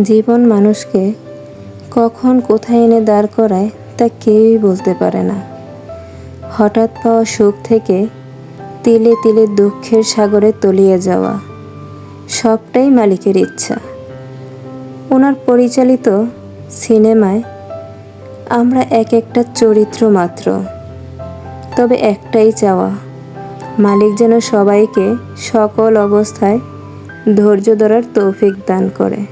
জীবন মানুষকে কখন কোথায় এনে দাঁড় করায় তা কেউই বলতে পারে না। হঠাৎ পাওয়া সুখ থেকে তিলে তিলে দুঃখের সাগরে তলিয়ে যাওয়া সবটাই মালিকের ইচ্ছা। ওনার পরিচালিত সিনেমায় আমরা এক একটা চরিত্র মাত্র, তবে একটাই চাওয়া, মালিক যেন সবাইকে সকল অবস্থায় ধৈর্য ধরার তৌফিক দান করে।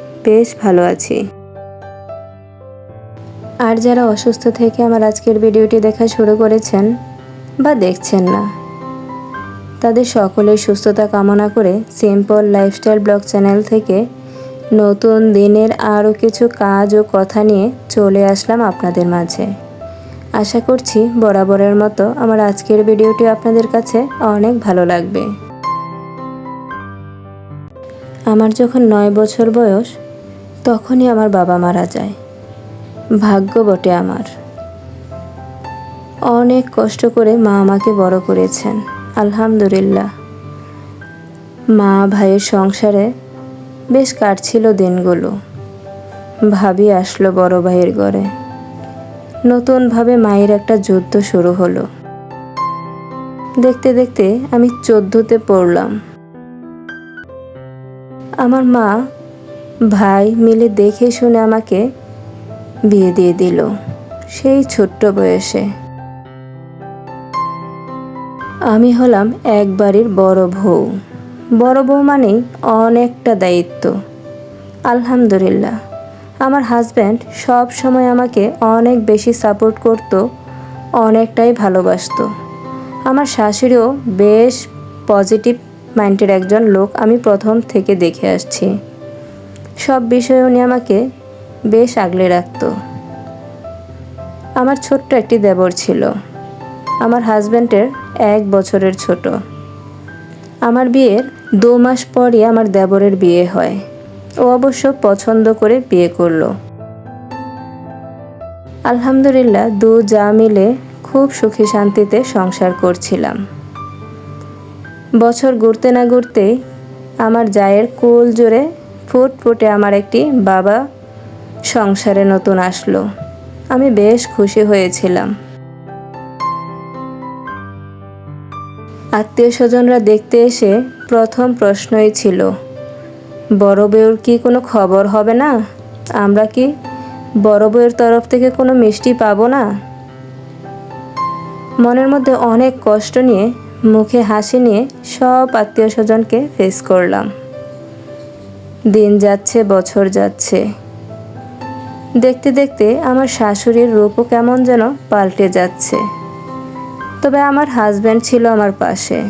বেশ ভালো আছি। আর যারা অসুস্থ থেকে আমার আজকের ভিডিওটি দেখা শুরু করেছেন বা দেখছেন না, তাদের সকলের সুস্থতা কামনা করে সিম্পল লাইফস্টাইল ব্লগ চ্যানেল থেকে নতুন দিনের আরও কিছু কাজ ও কথা নিয়ে চলে আসলাম আপনাদের মাঝে। আশা করছি বরাবরের মতো আমার আজকের ভিডিওটি আপনাদের কাছে অনেক ভালো লাগবে। আমার যখন নয় বছর বয়স তখনই আমার বাবা মারা যায়। ভাগ্য বটে আমার। অনেক কষ্ট করে মা আমাকে বড় করেছেন, আলহামদুলিল্লাহ। মা ভাইয়ের সংসারে বেশ কাটছিল দিনগুলো। ভাবি আসলো বড় ভাইয়ের ঘরে। নতুনভাবে মায়ের একটা যুদ্ধ শুরু হলো। দেখতে দেখতে আমি চোদ্দতে পড়লাম। আমার মা ভাই মিলে দেখে শুনে আমাকে বিয়ে দিয়ে দিল, সেই ছোট্ট বয়সে। আমি হলাম এক বাড়ির বড় বউ। বড় বউ মানেই অনেকটা দায়িত্ব। আলহামদুলিল্লাহ, আমার হাজব্যান্ড সব সময় আমাকে অনেক বেশি সাপোর্ট করতো, অনেকটাই ভালোবাসতো। আমার শাশুড়িও বেশ পজিটিভ মাইন্ডের একজন লোক আমি প্রথম থেকে দেখে আসছি। সব বিষয়ে উনি আমাকে বেশ আগলে রাখতো। আমার ছোট্ট একটি দেবর ছিল। আমার হাজব্যান্ডের এক বছরের ছোট। আমার বিয়ের দু মাস পরই আমার দেবরের বিয়ে হয়। ও অবশ্য পছন্দ করে বিয়ে করল। আলহামদুলিল্লাহ দু যা মিলে খুব সুখী শান্তিতে সংসার করছিলাম। বছর ঘুরতে না ঘুরতেই আমার জায়ের কুল জোরে ফুটফুটে আমার একটি বাবা সংসারে নতুন আসলো। আমি বেশ খুশি হয়েছিলাম। আত্মীয় স্বজনরা দেখতে এসে প্রথম প্রশ্নই ছিল, বড় বউর কি কোনো খবর হবে না? আমরা কি বড় বউয়ের তরফ থেকে কোনো মিষ্টি পাবো না? মনের মধ্যে অনেক কষ্ট নিয়ে, মুখে হাসি নিয়ে সব আত্মীয় স্বজনকে ফেস করলাম। দিন যাচ্ছে, বছর যাচ্ছে। দেখতে দেখতে আমার শাশুড়ির রূপও কেমন যেন পাল্টে যাচ্ছে। তবে আমার হাজব্যান্ড ছিল আমার পাশে।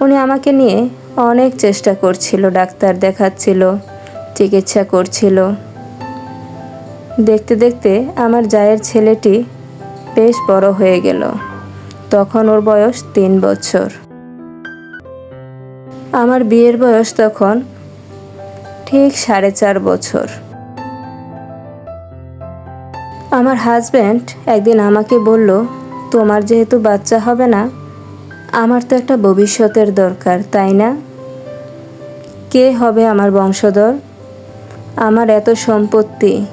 উনি আমাকে নিয়ে অনেক চেষ্টা করছিল, ডাক্তার দেখাচ্ছিল, চিকিৎসা করছিল। দেখতে দেখতে আমার জায়ের ছেলেটি বেশ বড় হয়ে গেল। তখন ওর বয়স তিন বছর। আমার বিয়ের বয়স তখন ঠিক সাড়ে চার বছর। আমার হাজব্যান্ড একদিন আমাকে বলল, তোমার যেহেতু বাচ্চা হবে না, আমার তো একটা ভবিষ্যতের দরকার, তাই না? কে হবে আমার বংশধর? আমার এত সম্পত্তি,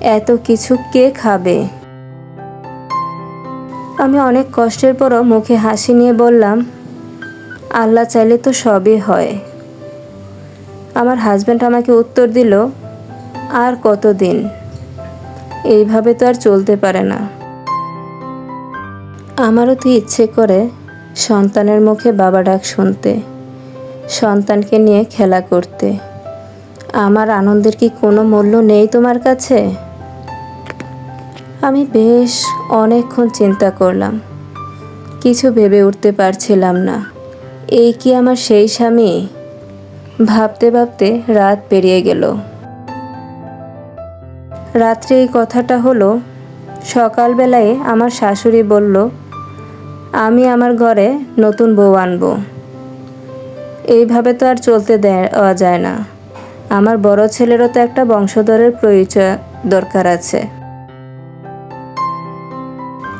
এত কিছু কে খাবে? আমি অনেক কষ্টের পরও মুখে হাসি নিয়ে বললাম, আল্লাহ চাইলে তো সবই হয়। আমার হাজব্যান্ড আমাকে উত্তর দিল, আর কতদিন? এইভাবে তো আর চলতে পারে না। আমারও তো ইচ্ছে করে সন্তানের মুখে বাবা ডাক শুনতে, সন্তানকে নিয়ে খেলা করতে। আমার আনন্দের কি কোনো মূল্য নেই তোমার কাছে? আমি বেশ অনেকক্ষণ চিন্তা করলাম। কিছু ভেবে উঠতে পারছিলাম না, এই কি আমার সেই স্বামী? ভাবতে ভাবতে রাত পেরিয়ে গেল। রাত্রে এই কথাটা হলো, সকালবেলায় আমার শাশুড়ি বলল, আমি আমার ঘরে নতুন বউ আনব। এইভাবে তো আর চলতে দেওয়া যায় না। আমার বড় ছেলেরও তো একটা বংশধরের পরিচয় দরকার আছে।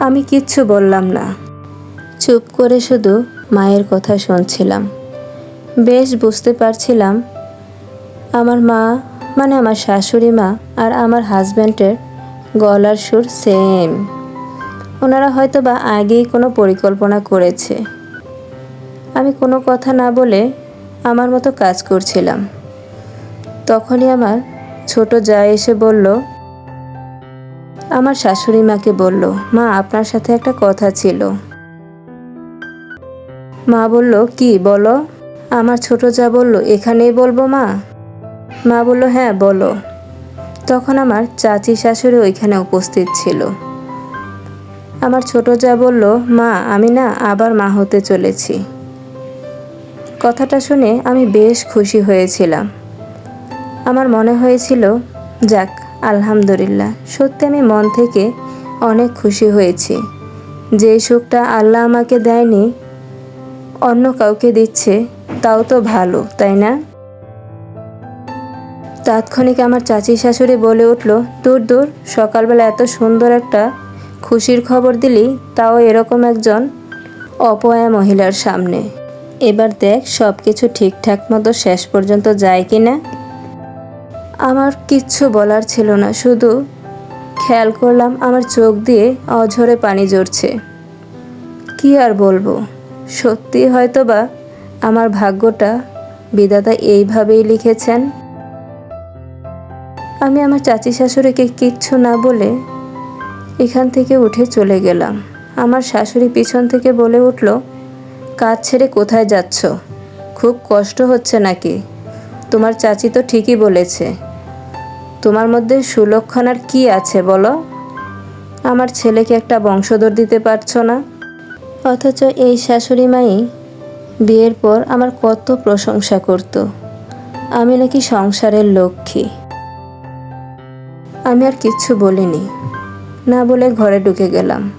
আমি কিচ্ছু বললাম না। চুপ করে শুধু মায়ের কথা শুনছিলাম। বেশ বুঝতে পারছিলাম। আমার মা মানে আমার শাশুড়ি মা আর আমার হাজব্যান্ডের গলার সুর সেম ওনারা হয়তো বা আগেই কোনো পরিকল্পনা করেছে। আমি কোনো কথা না বলে আমার মতো কাজ করছিলাম। তখনই আমার ছোট যা এসে বলল, আমার শাশুড়ি মাকে বলল, মা, আপনার সাথে একটা কথা ছিল। মা বলল, কি, বলো? আমার ছোট যা বলল, এখানেই বলব, মা? মা বলল হ্যাঁ বলো। তখন আমার চাচি শাশুড়ি ওইখানে উপস্থিত ছিল। আমার ছোট যা বলল, মা, আমি না আবার মা হতে চলেছি। কথাটা শুনে আমি বেশ খুশি হয়েছিলাম। আমার মনে হয়েছিল, যাক, আলহামদুলিল্লাহ, সত্যি আমি মন থেকে অনেক খুশি হয়েছি। যে সুখটা আল্লাহ আমাকে দেয়নি, অন্য কাউকে দিচ্ছে তাও তো ভালো, তাই না? তাৎক্ষণিক আমার চাচি শাশুড়ি বলে উঠল, দূর দূর, সকালবেলা এত সুন্দর একটা খুশির খবর দিলি, তাও এরকম একজন অপয়া মহিলার সামনে। এবার দেখ সব কিছু ঠিকঠাক মতো শেষ পর্যন্ত যায় কি না? আমার কিচ্ছু বলার ছিল না, শুধু খেয়াল করলাম আমার চোখ দিয়ে অঝরে পানি জড়ছে কি আর বলব সত্যি হয়তো বা আমার ভাগ্যটা বিধাতা এইভাবেই লিখেছেন। আমি আমার চাচি শাশুড়িকে কিচ্ছু না বলে এখান থেকে উঠে চলে গেলাম। আমার শাশুড়ি পিছন থেকে বলে উঠল, কাজ ছেড়ে কোথায় যাচ্ছ? খুব কষ্ট হচ্ছে নাকি? তোমার চাচি তো ঠিকই বলেছে। তোমার মধ্যে সুলক্ষণার কি আছে বলো? আমার ছেলেকে একটা বংশধর দিতে পারছ না? অথচ এই শাশুড়ি মাই বিয়ের পর আমার কত প্রশংসা করত। আমি নাকি সংসারের লক্ষ্মী। আমি আর কিচ্ছু বলিনি। না বলে ঘরে ঢুকে গেলাম।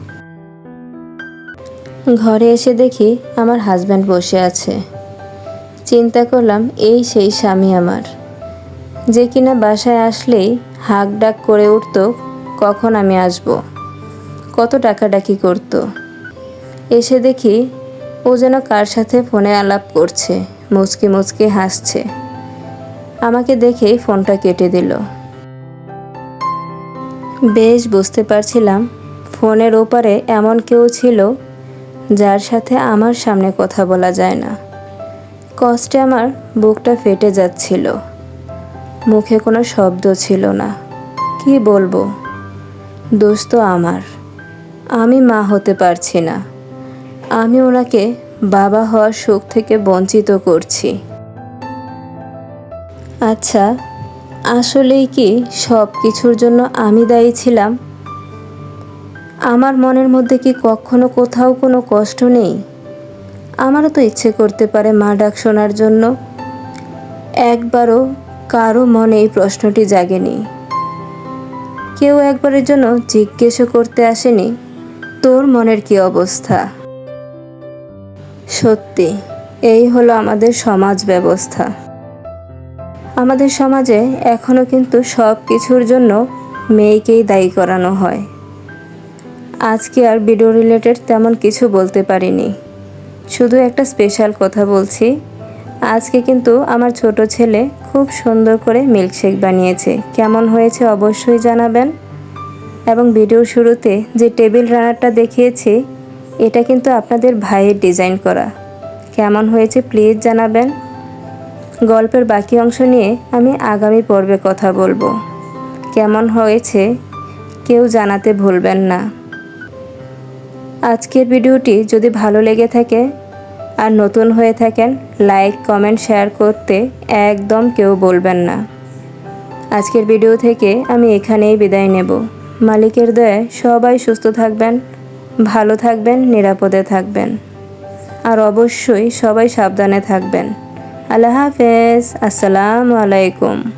ঘরে এসে দেখি আমার হাজব্যান্ড বসে আছে। চিন্তা করলাম, এই সেই স্বামী আমার। যে কিনা বাসায় আসলেই হাক ডাক করে উঠত, কখন আমি আসব? কত ডাকাডাকি করত? এসে দেখি ও যেন কার সাথে ফোনে আলাপ করছে, মুচকি মুচকি হাসছে। আমাকে দেখেই ফোনটা কেটে দিল। বেশ, বুঝতে পারছিলাম। ফোনের ওপারে এমন কেউ ছিল যার সাথে আমার সামনে কথা বলা যায় না। কষ্টে আমার বুকটা ফেটে যাচ্ছিল। মুখে কোনো শব্দ ছিল না। কি বলব? দোষ তো আমার, আমি মা হতে পারছি না। আমি ওনাকে বাবা হওয়ার সুখ থেকে বঞ্চিত করছি। আচ্ছা আসলেই কি সব কিছুর জন্য আমি দায়ী ছিলাম? আমার মনের মধ্যে কি কখনো কোথাও কোনো কষ্ট নেই? আমারও তো ইচ্ছে করতে পারে মা ডাক শোনার জন্য। একবারও কারও মনে এই প্রশ্নটি জাগেনি। কেউ একবারের জন্য জিজ্ঞেসও করতে আসেনি। তোর মনের কি অবস্থা? সত্যি, এই হলো আমাদের সমাজ ব্যবস্থা। আমাদের সমাজে এখনও কিন্তু সব কিছুর জন্য মেয়েকেই দায়ী করানো হয়। আজকে আর ভিডিও রিলেটেড তেমন কিছু বলতে পারিনি। শুধু একটা স্পেশাল কথা বলছি, আজকে কিন্তু আমার ছোট ছেলে খুব সুন্দর করে মিল্কশেক বানিয়েছে। কেমন হয়েছে অবশ্যই জানাবেন? এবং ভিডিওর শুরুতে যে টেবিল রানারটা দেখিয়েছি এটা কিন্তু আপনাদের ভাইয়ের ডিজাইন করা। কেমন হয়েছে প্লিজ জানাবেন। গল্পের বাকি অংশ নিয়ে আমি আগামী পর্বে কথা বলব। কেমন হয়েছে কেউ জানাতে ভুলবেন না। আজকের ভিডিওটি যদি ভালো লেগে থাকে আর নতুন হয়ে থাকেন, লাইক, কমেন্ট, শেয়ার করতে একদম কেউ বলবেন না। আজকের ভিডিও থেকে আমি এখানেই বিদায় নেব। মালিকের দয়ায় সবাই সুস্থ থাকবেন। ভালো থাকবেন নিরাপদে থাকবেন। আর অবশ্যই সবাই সাবধানে থাকবেন। আল্লাহ হাফেজ। আসসালামু আলাইকুম।